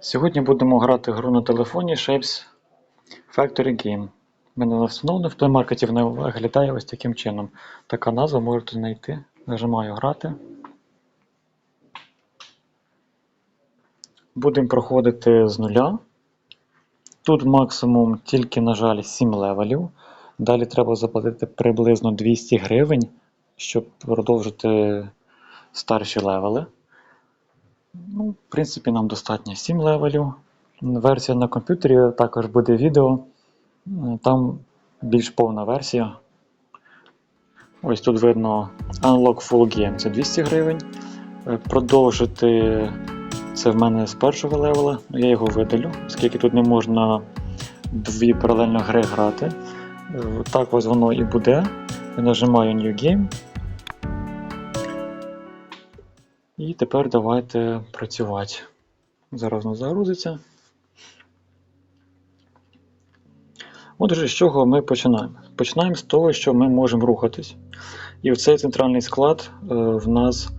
Сьогодні будемо грати гру на телефоні Shapes Factory Game. У мене вона встановлена в плеймаркеті, вона виглядає ось таким чином. Така назва можете знайти. Нажимаю грати. Будемо проходити з нуля. Тут максимум тільки, на жаль, 7 левелів. Далі треба заплатити приблизно 200 гривень, щоб продовжити старші левели. Ну, в принципі, нам достатньо 7 левелів. Версія на комп'ютері також буде відео. Е, Там більш повна версія. Ось тут видно Unlock Full Game це 200 гривень. Е, Продовжити це в мене з першого левела. Я його видалю, оскільки тут не можна дві паралельно гри грати. Е, Так ось воно і буде. Я нажимаю New Game. І тепер давайте працювати. Зараз воно загрузиться. Отже, з чого ми починаємо? Починаємо з того, що ми можемо рухатись. І в цей центральний склад е, в нас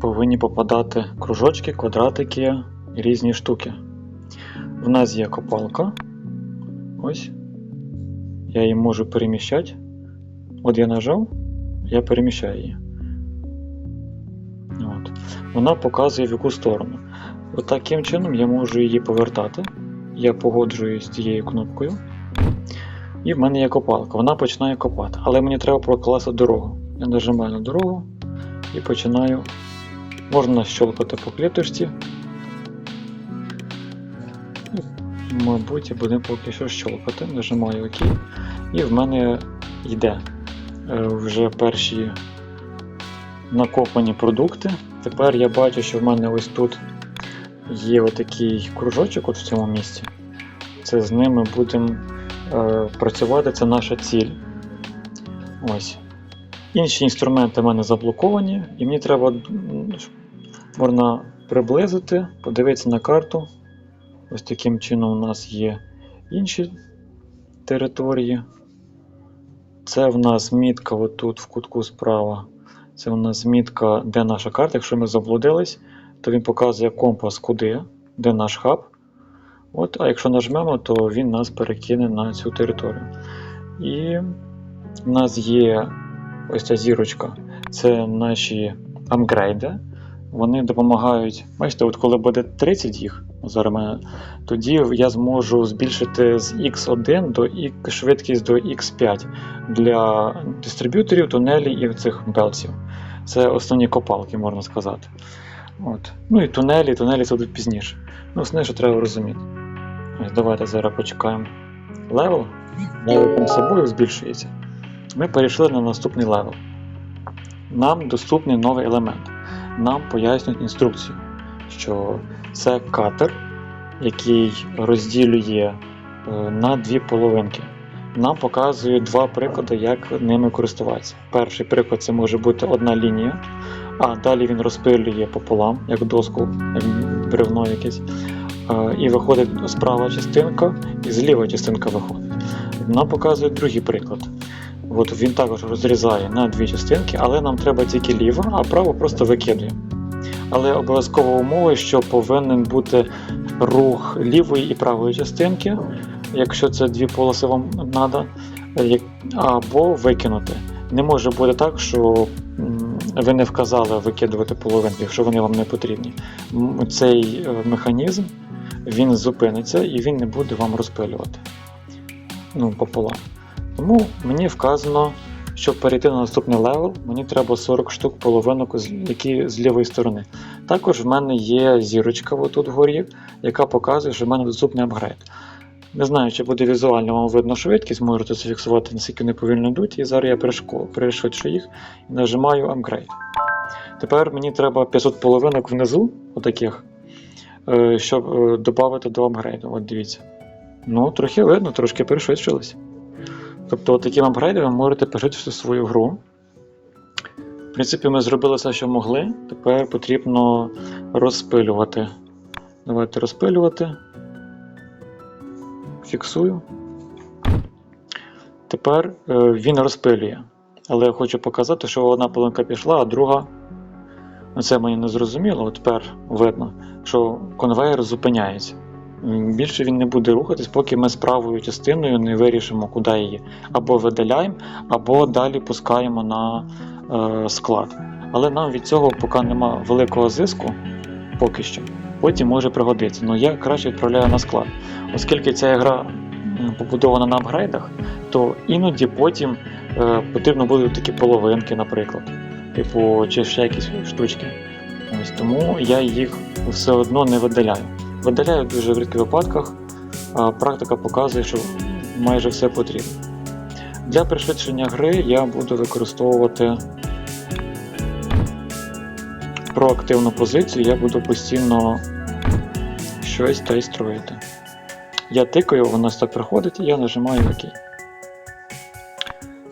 повинні попадати кружочки, квадратики і різні штуки. В нас є копалка. Ось. Я її можу переміщати. От я нажав, я переміщаю її. Вона показує в яку сторону. От таким чином я можу її повертати. Я погоджуюсь з цією кнопкою. І в мене є копалка. Вона починає копати. Але мені треба прокласти дорогу. Я нажимаю на дорогу і починаю. Можна щелкати по клеточці. Мабуть, я буду поки що щелкати. Нажимаю ОК. І в мене йде е, вже перші накопані продукти. Тепер я бачу, що в мене ось тут є отакий кружочок от в цьому місці. Це з ними будемо е, працювати, це наша ціль. Ось. Інші інструменти в мене заблоковані, і мені треба можна приблизити, подивитися на карту. Ось таким чином у нас є інші території. Це в нас мітка отут в кутку справа. Це у нас мітка, де наша карта. Якщо ми заблудились, то він показує компас куди, де наш хаб. От, а якщо нажмемо, то він нас перекине на цю територію. І в нас є ось ця зірочка. Це наші апгрейди. Вони допомагають. Бачите, от коли буде 30 їх, зараз мене, тоді я зможу збільшити з X1 до X, швидкість до X5 для дистриб'юторів, тунелів і цих белців. Це основні копалки, можна сказати. От. Ну і тунелі, тунелі це будуть пізніше. Ну, основне, що треба розуміти. Давайте зараз почекаємо левел. Левел сам собою збільшується. Ми перейшли на наступний левел. Нам доступний новий елемент. Нам пояснюють інструкцію, що це катер, який розділює е, на дві половинки. Нам показують два приклади, як ними користуватися. Перший приклад це може бути одна лінія, а далі він розпилює пополам, як доску, бревно якесь. Е, І виходить справа частинка, і зліва частинка виходить. Нам показує другий приклад. От він також розрізає на дві частинки, але нам треба тільки ліва, а право просто викидує. Але обов'язково умови, що повинен бути рух лівої і правої частинки, якщо це дві полоси вам треба, або викинути. Не може бути так, що ви не вказали викидувати половинки, якщо вони вам не потрібні. Цей е, механізм він зупиниться і він не буде вам розпилювати ну, пополам. Тому мені вказано, щоб перейти на наступний левел, мені треба 40 штук половинок, які з лівої сторони. Також в мене є зірочка отут вгорі, яка показує, що в мене доступний апгрейд. Не знаю, чи буде візуально вам видно швидкість, можете зафіксувати, наскільки вони повільно йдуть. І зараз я перешвидшу їх і нажимаю апгрейд. Тепер мені треба 500 половинок внизу, отаких, е, щоб е, додати до апгрейду. От дивіться. Ну, трохи видно, трошки перешвидшилось. Тобто таким апгрейдом ви можете перешвидшити свою гру. В принципі, ми зробили все, що могли. Тепер потрібно розпилювати. Давайте розпилювати. Фіксую. Тепер е, він розпилює. Але я хочу показати, що одна половинка пішла, а друга Ну, Це мені не зрозуміло, тепер видно, що конвейер зупиняється. Більше він не буде рухатись, поки ми з правою частиною не вирішимо, куди її або видаляємо, або далі пускаємо на е, склад. Але нам від цього поки нема великого зиску, поки що. Потім може пригодитися. Ну я краще відправляю на склад. Оскільки ця гра побудована на апгрейдах, то іноді потім е, потрібно будуть такі половинки, наприклад. Типу, чи ще якісь штучки. Ось тому я їх все одно не видаляю. Видаляю дуже в рідких випадках, а практика показує, що майже все потрібно. Для пришвидшення гри я буду використовувати проактивну позицію, я буду постійно щось та й строїти. Я тикаю, воно так приходить, і я нажимаю ОК.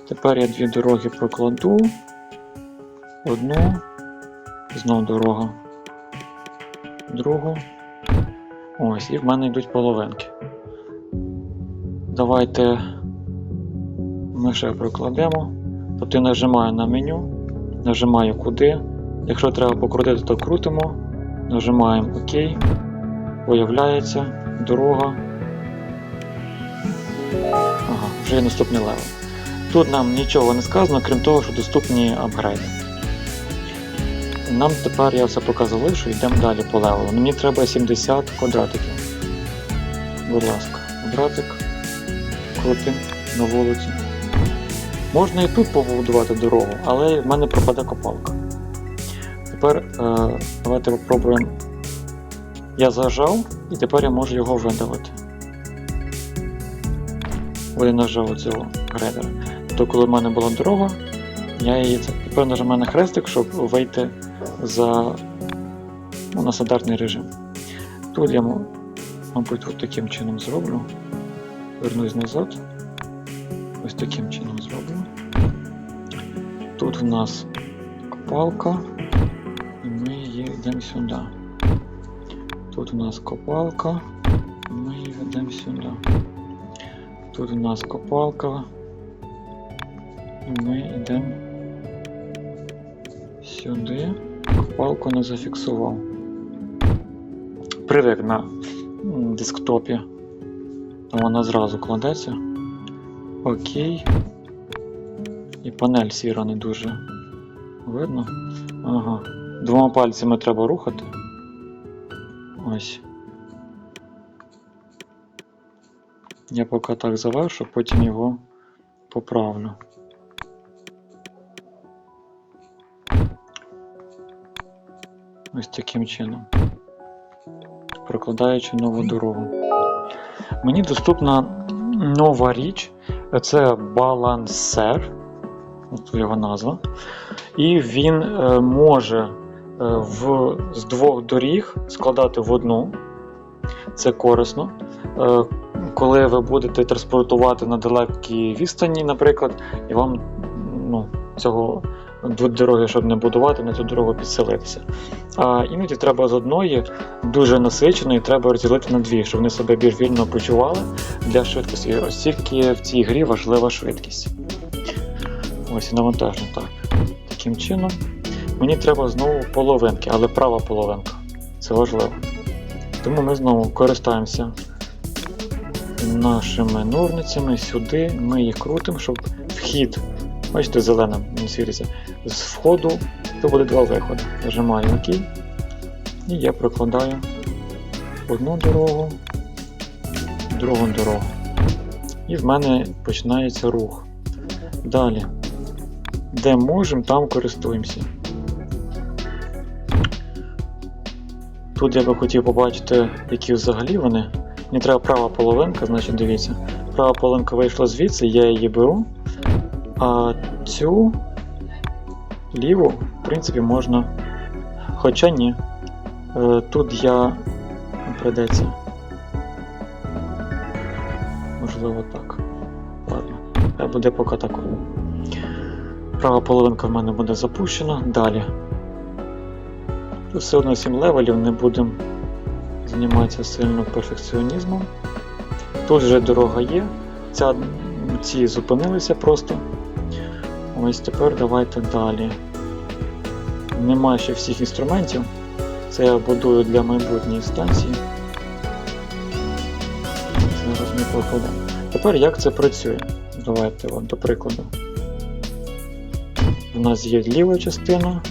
Тепер я дві дороги прокладу. Одну, знов дорога. Другу. Ось, і в мене йдуть половинки. Давайте ми ще прокладемо. Тобто я нажимаю на меню, нажимаю куди. Якщо треба покрутити, то крутимо. Нажимаємо ОК. Появляється дорога. Ага, вже є наступний левел. Тут нам нічого не сказано, крім того, що доступні апгрейди. Нам тепер я все поки залишу, йдемо далі по левелу. Мені треба 70 квадратиків. Будь ласка, квадратик, крутим на вулицю. Можна і тут побудувати дорогу, але в мене пропаде копалка. Тепер е, давайте попробуємо. Я зажав і тепер я можу його видавити. Бо нажав цього грейдера. То коли в мене була дорога, я її. Тепер нажимаю на хрестик, щоб вийти за ну, на стандартний режим. Тут я, мабуть, от таким чином зроблю. Вернусь назад. Ось таким чином зроблю. Тут в нас копалка, і ми її йдемо сюди. Тут у нас копалка, і ми її ведемо сюди. Тут у нас копалка, і ми йдемо сюди. Копалку не зафіксував. Привик на десктопі. Вона зразу кладеться. Окей. І панель сіра не дуже видно. Ага. Двома пальцями треба рухати. Ось. Я поки так завершу, потім його поправлю. Ось таким чином. Прокладаючи нову дорогу. Мені доступна нова річ. Це балансер. От його назва. І він е, може е, в, з двох доріг складати в одну. Це корисно. Е, коли ви будете транспортувати на далекій відстані, наприклад, і вам ну, цього дороги, щоб не будувати, на цю дорогу підселитися. А іноді треба з одної дуже насиченої, треба розділити на дві, щоб вони себе більш вільно почували для швидкості. Ось тільки в цій грі важлива швидкість. Ось і навантаження так. Таким чином. Мені треба знову половинки, але права половинка. Це важливо. Тому ми знову користуємося нашими ножницями сюди. Ми їх крутимо, щоб вхід, бачите, зеленим світиться, з входу то буде два виходи. Нажимаю ОК. І я прокладаю одну дорогу, другу дорогу. І в мене починається рух. Далі. Де можемо, там користуємося. Тут я би хотів побачити, які взагалі вони. Мені треба права половинка, значить дивіться. Права половинка вийшла звідси, я її беру. А цю ліву, в принципі, можна. Хоча ні. Е, Тут я придеться. Можливо так. Ладно. Хай буде поки тако. Права половинка в мене буде запущена. Далі. Тут все одно 7 левелів, не будемо займатися сильно перфекціонізмом. Тут вже дорога є. Ця, ці зупинилися просто. Ось тепер давайте далі. немає ще всіх інструментів. Це я будую для майбутньої станції. Зараз ми покладемо. Тепер як це працює? Давайте от, до прикладу. У нас є ліва частина,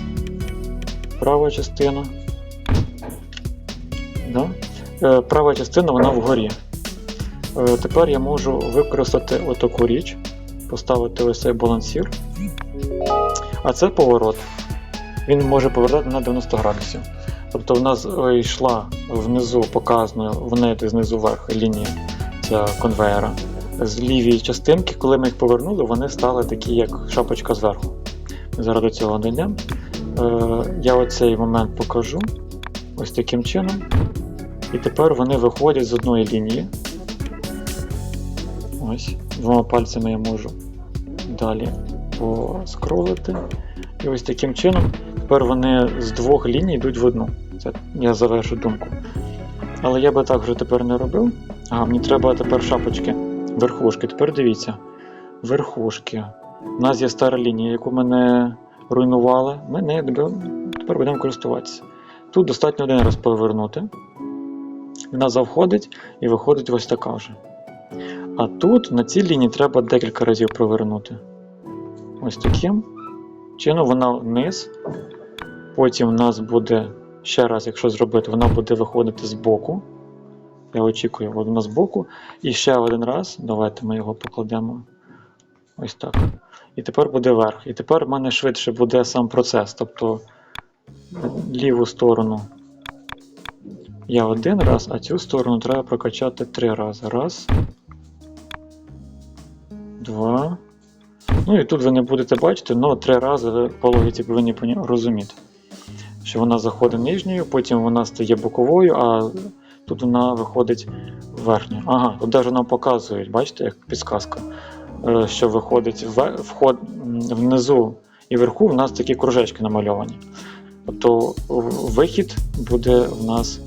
права частина. Да? Е, права частина вона вгорі. Е, тепер я можу використати отаку річ, поставити ось цей балансір. А це поворот. Він може повертати на 90 градусів. Тобто в нас йшла внизу показано внизу знизу вверх лінія ця конвейера. З лівої частинки, коли ми їх повернули, вони стали такі, як шапочка зверху. Зараз до цього дійдемо. Е, я оцей момент покажу ось таким чином. І тепер вони виходять з одної лінії. Ось, двома пальцями я можу далі поскролити. І ось таким чином тепер вони з двох ліній йдуть в одну. Це я завершу думку. Але я би так вже тепер не робив. А, мені треба тепер шапочки, верхушки. Тепер дивіться. Верхушки. У нас є стара лінія, яку ми не руйнували. Ми нею тепер будемо користуватися. Тут достатньо один раз повернути. Вона завходить і виходить ось така вже. А тут на цій лінії треба декілька разів провернути. Ось таким чином вона вниз. Потім у нас буде ще раз, якщо зробити, вона буде виходити з боку. Я очікую, вона з боку. І ще один раз. Давайте ми його покладемо. Ось так. І тепер буде верх. І тепер в мене швидше буде сам процес. Тобто ліву сторону я один раз, а цю сторону треба прокачати три рази. Раз. Два. Ну і тут ви не будете бачити, але три рази ви по логіці повинні розуміти. Що вона заходить нижньою, потім вона стає боковою, а тут вона виходить верхньою. Ага, тут навіть нам показують, бачите, як підсказка, е, що виходить вход внизу і вверху в нас такі кружечки намальовані. Тобто вихід буде в нас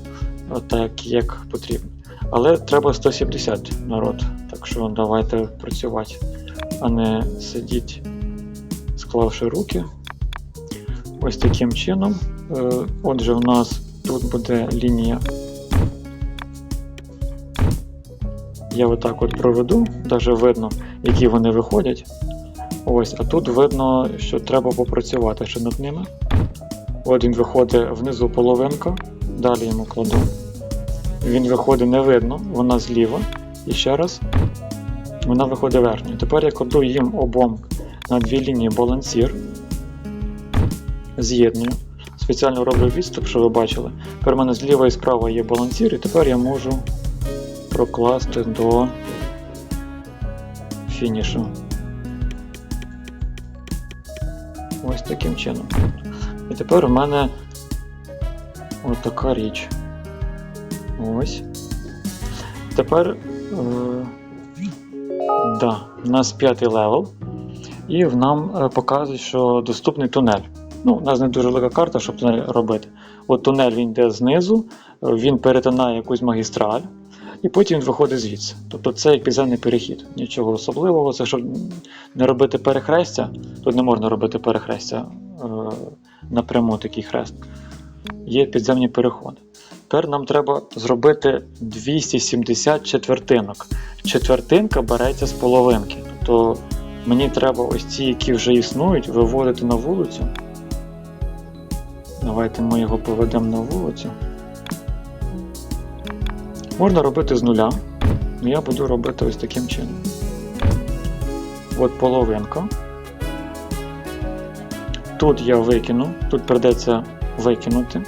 так, як потрібно. Але треба 170 народ, так що давайте працювати, а не сидіть, склавши руки. Ось таким чином. Е, Отже, в нас тут буде лінія. Я отак от проведу, навіть видно, які вони виходять. Ось, а тут видно, що треба попрацювати ще над ними. От він виходить внизу половинка, далі йому кладу. Він виходить не видно, вона зліва. І ще раз вона виходить верхньою. Тепер я кладу їм обом на дві лінії балансір. З'єдную. Спеціально роблю відступ, що ви бачили. Тепер у мене зліва і справа є балансір, і тепер я можу прокласти до фінішу. Ось таким чином. І тепер у мене ось така річ. Ось. Тепер. Е, да, у нас п'ятий левел. І нам е, показують, що доступний тунель. Ну, у нас не дуже велика карта, щоб тунель робити. От тунель він йде знизу, він перетинає якусь магістраль, і потім він виходить звідси. Тобто це як підземний перехід. Нічого особливого. Це щоб не робити перехрестя. Тут не можна робити перехрестя е, напряму такий хрест. Є підземні переходи. Тепер нам треба зробити 270 четвертинок. Четвертинка береться з половинки. Тобто мені треба ось ці, які вже існують, виводити на вулицю. Давайте ми його поведемо на вулицю. Можна робити з нуля. Я буду робити ось таким чином. От половинка. Тут я викину, тут придеться викинути.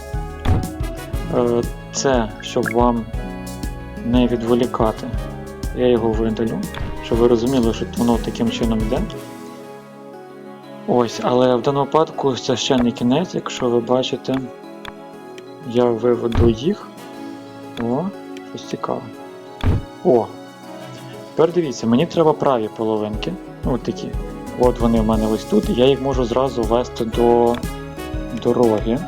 Е, Це, щоб вам не відволікати, я його видалю, щоб ви розуміли, що воно таким чином йде. Ось, але в даному випадку це ще не кінець, якщо ви бачите, я виведу їх. О, щось цікаве. О! Тепер дивіться, мені треба праві половинки. Ну, такі. От вони в мене ось тут, і я їх можу зразу вести до дороги.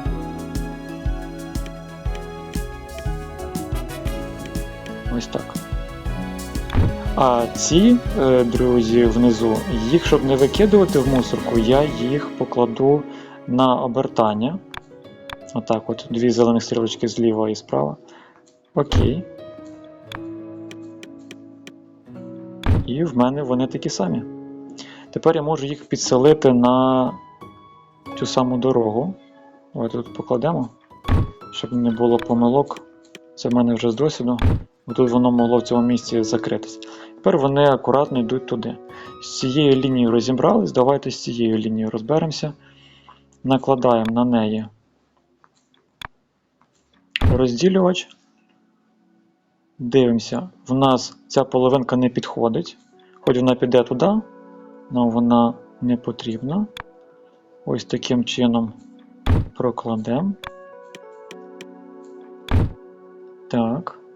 А ці, е, друзі, внизу, їх, щоб не викидувати в мусорку, я їх покладу на обертання. Отак, от дві зелених стрілочки зліва і справа. Окей. І в мене вони такі самі. Тепер я можу їх підселити на цю саму дорогу. Ось тут покладемо, щоб не було помилок. Це в мене вже з досвіду. Тут воно могло в цьому місці закритись. Тепер вони акуратно йдуть туди. З цією лінією розібрались, давайте з цією лінією розберемося. Накладаємо на неї розділювач. Дивимося, в нас ця половинка не підходить. Хоч вона піде туди, але вона не потрібна. Ось таким чином прокладемо. Так.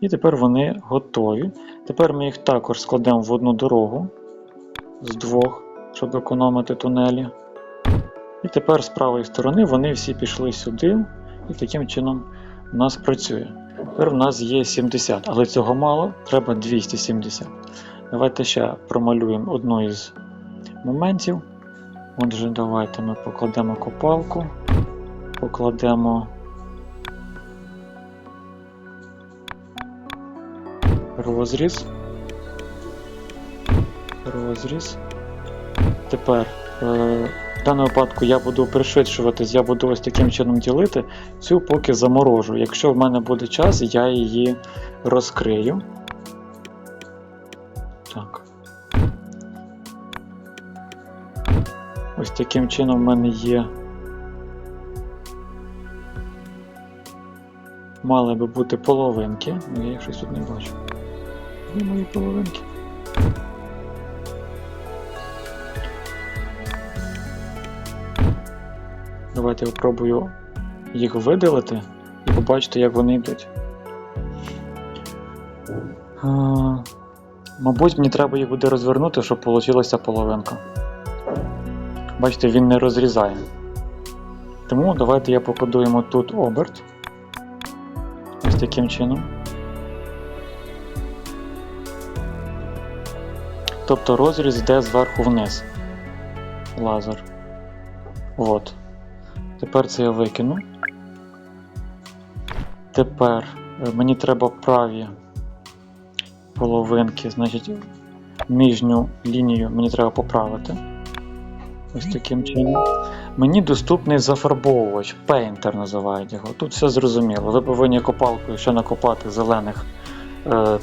І тепер вони готові. Тепер ми їх також складемо в одну дорогу з двох, щоб економити тунелі. І тепер з правої сторони вони всі пішли сюди, і таким чином у нас працює. Тепер в нас є 70, але цього мало, треба 270. Давайте ще промалюємо одну із моментів. Отже, давайте ми покладемо копалку, покладемо розріз. Розріз. Тепер е, в даному випадку я буду пришвидшуватись, я буду ось таким чином ділити. Цю поки заморожу. Якщо в мене буде час, я її розкрию. Так. Ось таким чином в мене є. Мали би бути половинки, але я їх щось тут не бачу. Де мої половинки? Давайте я спробую їх видалити і побачити, як вони йдуть. А, мабуть, мені треба їх буде розвернути, щоб вийшла половинка. Бачите, він не розрізає. Тому давайте я покодуємо тут оберт. Ось таким чином. Тобто розріз йде зверху вниз. Лазер. От. Тепер це я викину. Тепер е, мені треба праві половинки, значить, нижню лінію мені треба поправити. Ось таким чином. Мені доступний зафарбовувач, Painter називають його. Тут все зрозуміло. Ви повинні копалкою ще накопати зелених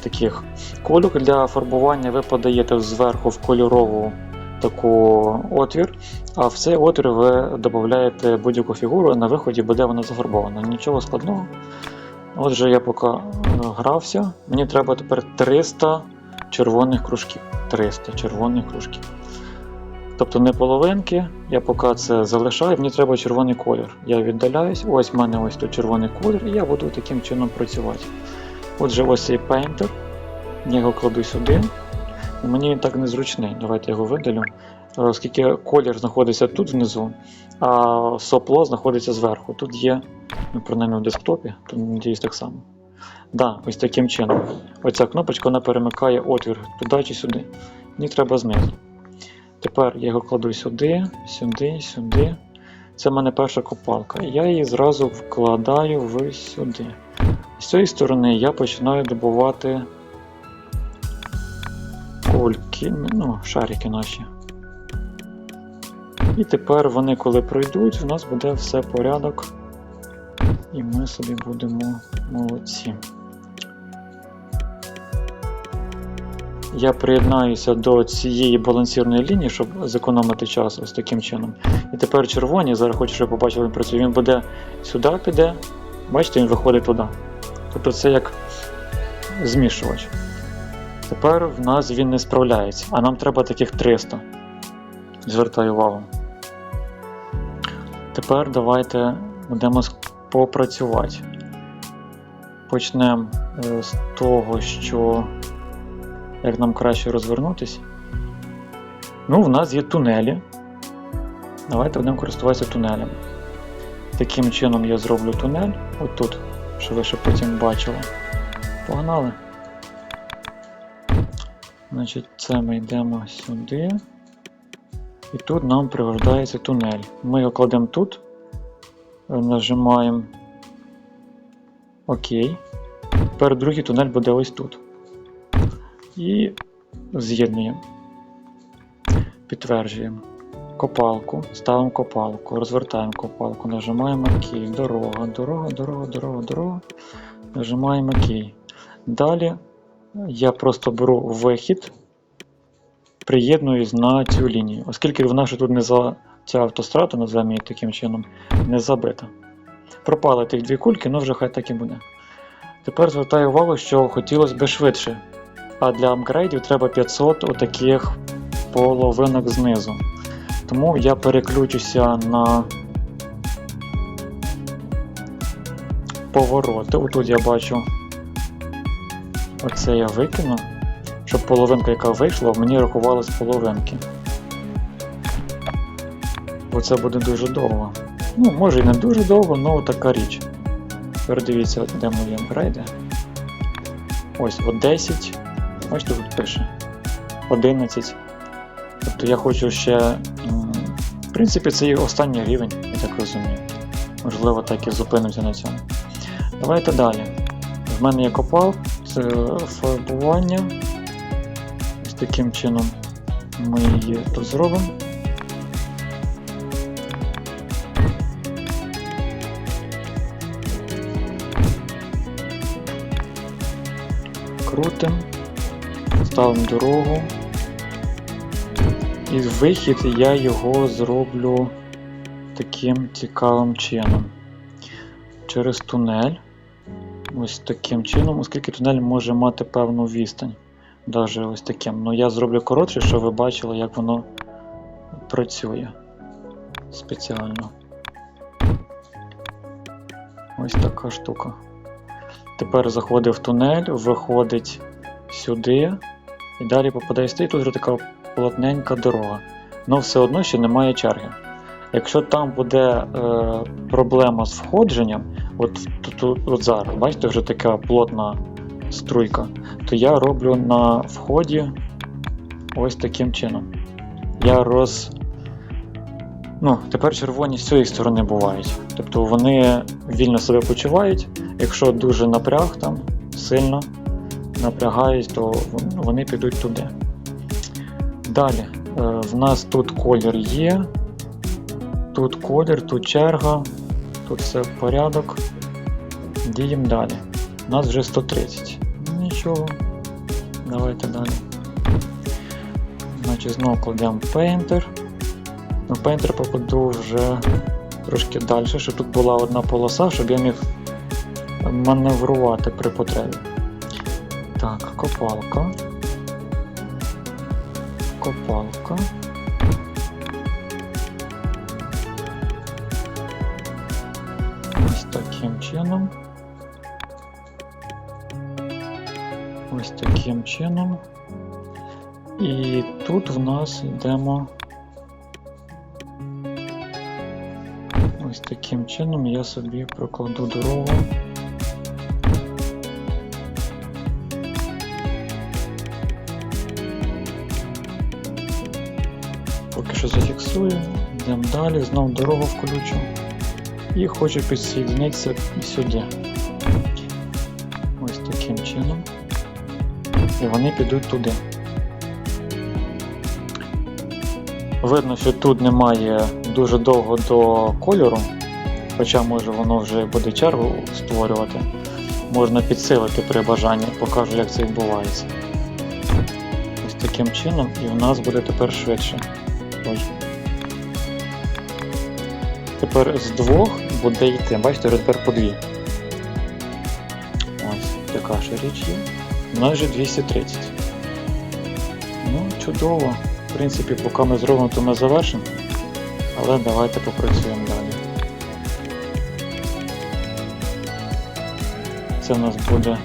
таких кольок для фарбування. Ви подаєте зверху в кольорову таку отвір, а в цей отвір ви додаєте будь-яку фігуру, на виході буде вона зафарбована. Нічого складного. Отже, я поки е, грався. Мені треба тепер 300 червоних кружків. 300 червоних кружків. Тобто не половинки, я поки це залишаю, мені треба червоний колір. Я віддаляюсь, ось в мене ось тут червоний колір, і я буду таким чином працювати. Отже, ось цей Painter, я його кладу сюди. Мені він так незручний. Давайте його видалю. Е, Оскільки колір знаходиться тут внизу, а сопло знаходиться зверху. Тут є, ну, принаймні в десктопі, то надіюсь так само. Да, ось таким чином. Оця кнопочка вона перемикає отвір туди чи сюди. Мені треба знизу. Тепер я його кладу сюди, сюди, сюди. Це в мене перша копалка. Я її зразу вкладаю в сюди. З цієї сторони я починаю добувати кульки, ну, шарики наші. І тепер вони, коли пройдуть, в нас буде все порядок. І ми собі будемо молодці. Я приєднаюся до цієї балансірної лінії, щоб зекономити час ось таким чином. І тепер червоні, зараз хочу, щоб побачили, він працює. Він буде сюди піде. Бачите, він виходить туди. Тобто це як змішувач. Тепер в нас він не справляється, а нам треба таких 300. Звертаю увагу. Тепер давайте будемо попрацювати. Почнемо е, з того, що як нам краще розвернутися. Ну, в нас є тунелі. Давайте будемо користуватися тунелями. Таким чином я зроблю тунель. Отут, що ви ще потім бачили. Погнали. Значить, це ми йдемо сюди. І тут нам пригождається тунель. Ми його кладемо тут, е, нажимаємо ОК. Тепер другий тунель буде ось тут. І з'єднуємо. Підтверджуємо. Копалку, ставимо копалку, розвертаємо копалку, нажимаємо ОК. Дорога, дорога, дорога, дорога, дорога. Нажимаємо ОК. Далі я просто беру вихід, приєднуюсь на цю лінію. Оскільки вона ще тут не за ця автострада, називаємо її таким чином, не забита. Пропали тих дві кульки, ну вже хай так і буде. Тепер звертаю увагу, що хотілося б швидше. А для апгрейдів треба 500 отаких половинок знизу. Тому я переключуся на повороти. Отут я бачу. Оце я викину, щоб половинка, яка вийшла, мені рахувалась половинки. Бо це буде дуже довго. Ну, може і не дуже довго, але така річ. Тепер дивіться, от де мої апгрейди. Ось от 10. Бачите, тут пише 11. Тобто я хочу ще. В принципі, це і останній рівень, я так розумію. Можливо, так і зупинимося на цьому. Давайте далі. В мене є копал, це фарбування. Ось таким чином ми її розробимо. Крутим, ставимо дорогу. І вихід я його зроблю таким цікавим чином. Через тунель. Ось таким чином, оскільки тунель може мати певну відстань. Даже ось таким. Ну я зроблю коротше, щоб ви бачили, як воно працює спеціально. Ось така штука. Тепер заходить в тунель, виходить сюди і далі попадає. І тут вже така плотненька дорога. Ну все одно ще немає черги. Якщо там буде е, проблема з входженням, от, тут- от зараз, бачите, вже така плотна струйка, то я роблю на вході ось таким чином. Я роз. Ну, тепер червоні з цієї сторони бувають. Тобто вони вільно себе почувають. Якщо дуже напряг там сильно напрягають, то вони підуть туди. Далі, е, в нас тут колір є. Тут колір, тут черга, тут все в порядок. Діємо далі. У нас вже 130. Нічого. Давайте далі. Значить, знову кладемо Painter. На Painter покладу вже трошки далі, щоб тут була одна полоса, щоб я міг маневрувати при потребі. Так, копалка. Копалка. Ось таким чином. Ось таким чином. І тут в нас йдемо. Ось таким чином я собі прокладу дорогу. Що йдемо далі, знову дорогу включу. І хочу підсоєднитися сюди. Ось таким чином. І вони підуть туди. Видно, що тут немає дуже довго до кольору, хоча може воно вже буде чергу створювати. Можна підсилити при бажанні, покажу, як це відбувається. Ось таким чином, і в нас буде тепер швидше. Ой. Тепер з двох буде йти. Бачите, тепер по дві. Ось така ще річ є. Вже 230. Ну, чудово. В принципі, поки ми зробимо, то ми завершимо. Але давайте попрацюємо далі. Це в нас буде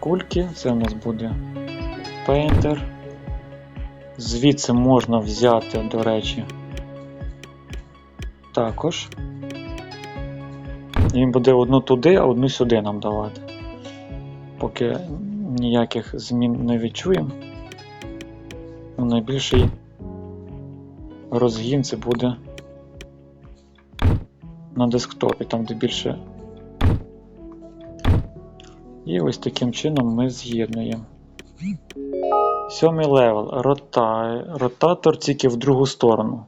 кульки, це в нас буде Painter. Звідси можна взяти, до речі, також. Він буде одну туди, а одну сюди нам давати. Поки ніяких змін не відчуємо. думаю, найбільший розгін це буде на десктопі, там де більше. І ось таким чином ми з'єднуємо. Сьомий левел. Рота... Ротатор тільки в другу сторону.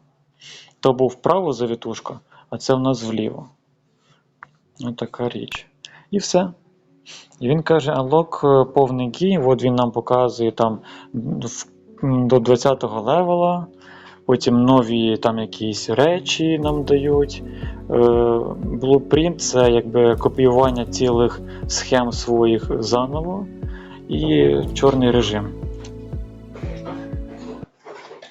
То був вправо завітушка, а це в нас вліво. Ось така річ. І все. І він каже: е, повний гей. От він нам показує там до 20-го левела. Потім нові там якісь речі нам дають. Е, Blueprint це якби копіювання цілих схем своїх заново. І чорний режим.